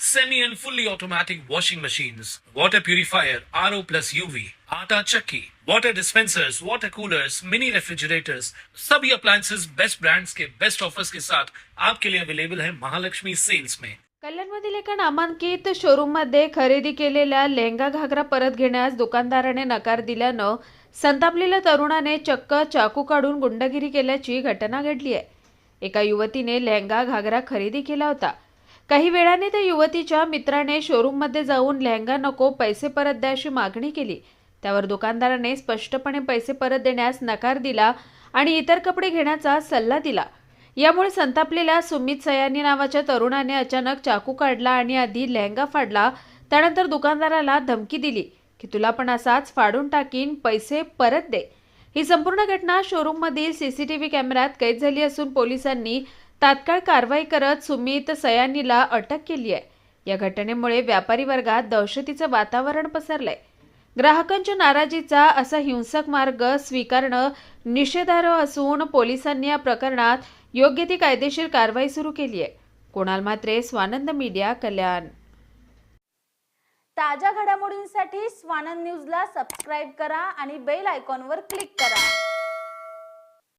semi and fully automatic washing machines, water purifier, RO plus UV, आटा चक्की, water dispensers, water coolers, mini refrigerators, सभी appliances best brands के best offers के साथ आपके लिए अवेलेबल है महालक्ष्मी सेल्स में कल्याणमधील एका नामांकित शोरूममध्ये खरेदी केलेल्या लेंगा घागरा परत घेण्यास दुकानदाराने नकार दिल्यानं संतापलेल्या तरुणाने चक्क चाकू काढून गुंडगिरी केल्याची घटना घडली आहे. एका युवतीने लेंगा घागरा खरेदी केला होता. काही वेळाने त्या युवतीच्या मित्राने शोरूममध्ये जाऊन लेहंगा नको पैसे परत द्या अशी मागणी केली. त्यावर दुकानदाराने स्पष्टपणे पैसे परत देण्यास नकार दिला आणि इतर कपडे घेण्याचा सल्ला दिला. यामुळे संतापलेल्या सुमित सयानी नावाच्या तरुणाने अचानक चाकू काढला आणि आधी लेहंगा फाडला. त्यानंतर दुकानदाराला धमकी दिली की तुला पण असाच फाडून टाकीन पैसे परत दे. ही संपूर्ण घटना शोरूममधील सीसीटीव्ही कॅमेऱ्यात कैद झाली असून पोलिसांनी तात्काळ कारवाई करत सुमित सयानीला अटक केली आहे. या घटनेमुळे व्यापारी वर्गात दहशतीचं वातावरण पसरलंय. ग्राहकांच्या नाराजीचा असा हिंसक मार्ग स्वीकारणं निषेधार्ह असून पोलिसांनी या प्रकरणात योग्य ती कायदेशीर कारवाई सुरू केली आहे. कुणाल म्हात्रे स्वानंद मीडिया कल्याण. ताज्या घडामोडींसाठी स्वानंद न्यूजला सबस्क्राईब करा आणि बेल आयकॉनवर क्लिक करा.